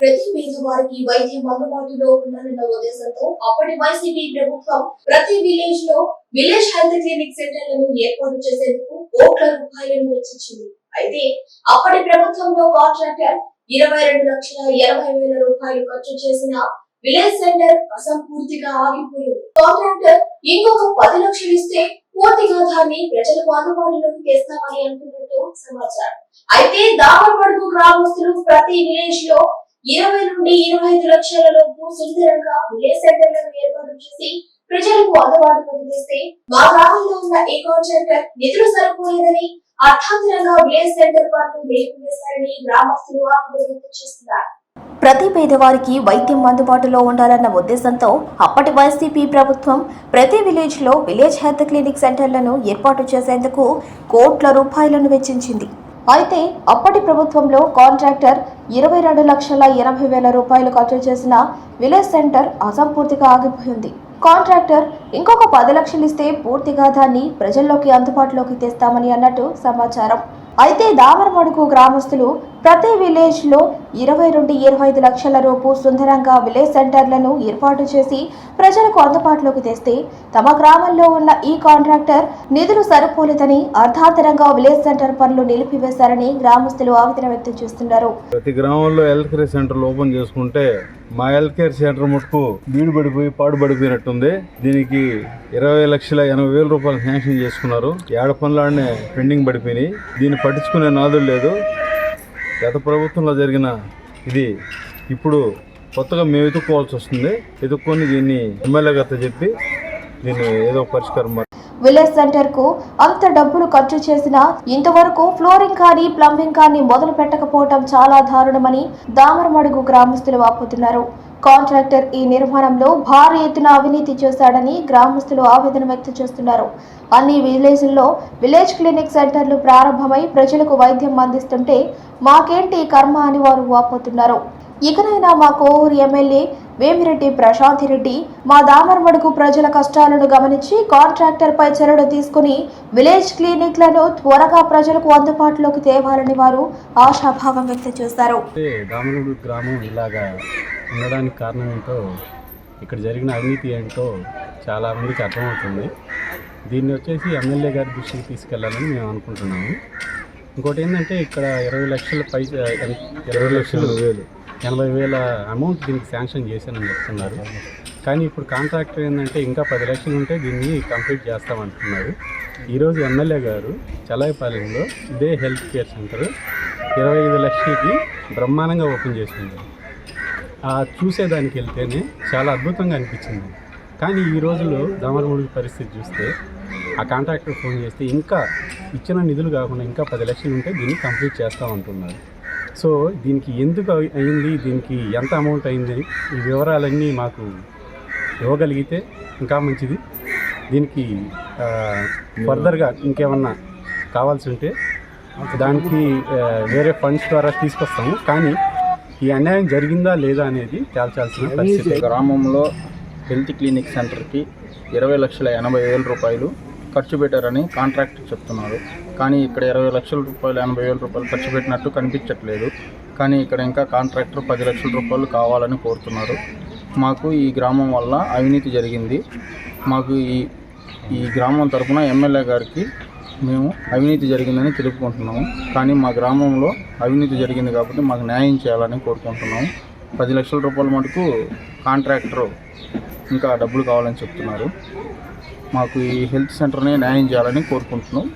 ప్రతి పేదవారికి వైద్యం అందుబాటులో ఉండాలన్న ఉద్దేశంతో అప్పటి వైసీపీ ప్రభుత్వం ప్రతి విలేజ్లో విలేజ్ హెల్త్ క్లినిక్ సెంటర్లను ఏర్పాటు చేసేందుకు కోట్ల రూపాయలను వెచ్చించింది అయితే అప్పటి ప్రభుత్వంలో కాంట్రాక్టర్ ఇరవై రెండు లక్షల ఎనభై వేల రూపాయలు ఖర్చు చేసిన విలేజ్ సెంటర్ అసంపూర్తిగా ఆగిపోయింది. కాంట్రాక్టర్ ఇంకొక పది లక్షలు ఇస్తే పూర్తిగా దాన్ని ప్రజలకు అందుబాటులోకి తెస్తామని అంటున్నట్టు సమాచారం. అయితే దామరపడుగు గ్రామస్తులు ప్రతి విలేజ్లో ఇరవై నుండి ఇరవై ఐదు లక్షల లోపు సుస్థిరంగా విలేజ్ సెంటర్లను ఏర్పాటు చేసి ప్రజలకు అందుబాటు తెస్తే మా గ్రామంలో ఉన్న ఈ సెంటర్ నిధులు సరిపోయేదని అర్థాంతరంగా విలేజ్ సెంటర్ పనులు నిలిపివేశారని గ్రామస్తులు ఆందోళన చేస్తున్నారు. ప్రతి పేదవారికి వైద్యం అందుబాటులో ఉండాలన్న ఉద్దేశంతో అప్పటి వైసీపీ ప్రభుత్వం ప్రతి విలేజ్లో విలేజ్ హెల్త్ క్లినిక్ సెంటర్లను ఏర్పాటు చేసేందుకు కోట్ల రూపాయలను వెచ్చించింది. అయితే అప్పటి ప్రభుత్వంలో కాంట్రాక్టర్ ఇరవై రెండు లక్షల ఎనభై వేల రూపాయలు ఖర్చు చేసిన విలేజ్ సెంటర్ అసంపూర్తిగా ఆగిపోయింది. కాంట్రాక్టర్ ఇంకొక పది లక్షలు ఇస్తే పూర్తిగా దాన్ని ప్రజల్లోకి అందుబాటులోకి తెస్తామని అన్నట్టు సమాచారం. అయితే దామరమడుగు గ్రామస్తులు ప్రతి విలేజ్లో ఇరవై నుండి ఇరవై ఐదు లక్షల రూపు సుందరంగా విలేజ్ సెంటర్లను ఏర్పాటు చేసి ప్రజలకు అందుబాటులోకి తెస్తే తమ గ్రామంలో ఉన్న ఈ కాంట్రాక్టర్ నిధులు సరిపోలేదని అర్ధాంతరంగా విలేజ్ సెంటర్ పనులు నిలిపివేశారని గ్రామస్తులు ఆవేదన వ్యక్తం చేస్తున్నారు. ప్రతి గ్రామంలో హెల్త్ కేర్ సెంటర్లు ఓపెన్ చేసుకుంటే మా హెల్త్ కేర్ సెంటర్ ముట్టుకు బీడు పడిపోయి పాడు పడిపోయినట్టుంది. దీనికి ఇరవై లక్షల ఎనభై వేల రూపాయలు శాంక్షన్ చేసుకున్నారు. ఏడ పనులనే పెండింగ్ పడిపోయినాయి. దీని పట్టించుకునే నాదు లేదు. గత ప్రభుత్వంలో జరిగిన ఇది ఇప్పుడు కొత్తగా మేము ఎదుర్కోవాల్సి వస్తుంది. ఎదుర్కొని దీన్ని ఎమ్మెల్యే గత చెప్పి దీన్ని ఏదో పరిష్కారం విలేజ్ సెంటర్కు అంత డబ్బులు ఖర్చు చేసినా ఇంతవరకు ఫ్లోరింగ్ కానీ ప్లంబింగ్ కానీ మొదలు పెట్టకపోవటం చాలా దారుణమని దామరమడుగు గ్రామస్తులు వాపోతున్నారు. కాంట్రాక్టర్ ఈ నిర్మాణంలో భారీ ఎత్తున అవినీతి చేశాడని గ్రామస్తులు ఆవేదన వ్యక్తం చేస్తున్నారు. అన్ని విలేజ్ల్లో విలేజ్ క్లినిక్ సెంటర్లు ప్రారంభమై ప్రజలకు వైద్యం అందిస్తుంటే మాకేంటి కర్మ అని వారు వాపోతున్నారు. ఇకనైనా మా కోవూరు ఎమ్మెల్యే వేమిరెడ్డి ప్రశాంత్ రెడ్డి మా దామరమడుగు ప్రజల కష్టాలను గమనించి కాంట్రాక్టర్పై చర్యలు తీసుకుని విలేజ్ క్లినిక్లను త్వరగా ప్రజలకు అందుబాటులోకి తేవాలని వారు ఆశాభావం వ్యక్తం చేశారు. ఉండడానికి కారణం ఏంటో ఇక్కడ జరిగిన అవినీతి ఏంటో చాలా మందికి అర్థమవుతుంది. దీన్ని వచ్చేసి ఎమ్మెల్యే గారి దృష్టికి తీసుకెళ్ళాలని మేము అనుకుంటున్నాము. ఇంకోటి ఏంటంటే ఇక్కడ ఇరవై లక్షల పై ఇరవై లక్షలు వేలు. ఎనభై వేల అమౌంట్ దీనికి శాంక్షన్ చేశానని చెప్తున్నారు. కానీ ఇప్పుడు కాంట్రాక్టర్ ఏంటంటే ఇంకా పది లక్షలు ఉంటే దీన్ని కంప్లీట్ చేస్తామంటున్నారు. ఈరోజు ఎమ్మెల్యే గారు చలాయిపాలెంలో ఇదే హెల్త్ కేర్ సెంటర్ ఇరవై ఐదు లక్షలకి బ్రహ్మాండంగా ఓపెన్ చేసింది. చూసేదానికి వెళ్తేనే చాలా అద్భుతంగా అనిపించింది. కానీ ఈ రోజుల్లో దామరముడి పరిస్థితి చూస్తే ఆ కాంట్రాక్టర్ ఫోన్ చేస్తే ఇంకా ఇచ్చిన నిధులు కాకుండా ఇంకా పది లక్షలు ఉంటే దీన్ని కంప్లీట్ చేస్తామంటున్నారు సో దీనికి ఎందుకు అయింది? దీనికి ఎంత అమౌంట్ అయింది? ఈ వివరాలన్నీ మాకు ఇవ్వగలిగితే ఇంకా మంచిది. దీనికి ఫర్దర్గా ఇంకేమన్నా కావాల్సి ఉంటే దానికి వేరే ఫండ్స్ ద్వారా తీసుకొస్తాము. కానీ ఈ అన్యాయం జరిగిందా లేదా అనేది తేల్చాల్సిన పరిస్థితి. గ్రామంలో హెల్త్ క్లినిక్ సెంటర్కి ఇరవై లక్షల ఎనభై వేల రూపాయలు ఖర్చు పెట్టారని కాంట్రాక్టర్ చెప్తున్నారు. కానీ ఇక్కడ ఇరవై లక్షల రూపాయలు ఎనభై వేల రూపాయలు ఖర్చు పెట్టినట్టు కనిపించట్లేదు. కానీ ఇక్కడ ఇంకా కాంట్రాక్టర్ పది లక్షల రూపాయలు కావాలని కోరుతున్నారు. మాకు ఈ గ్రామం వల్ల అవినీతి జరిగింది. మాకు ఈ ఈ గ్రామం తరఫున ఎమ్మెల్యే గారికి మేము అవినీతి జరిగిందని తెలుపుకుంటున్నాము. కానీ మా గ్రామంలో అవినీతి జరిగింది కాబట్టి మాకు న్యాయం చేయాలని కోరుకుంటున్నాము. పది లక్షల రూపాయల మటుకు కాంట్రాక్టర్ ఇంకా డబ్బులు కావాలని చెప్తున్నారు. మాకు ఈ హెల్త్ సెంటర్ని న్యాయం చేయాలని కోరుకుంటున్నాం.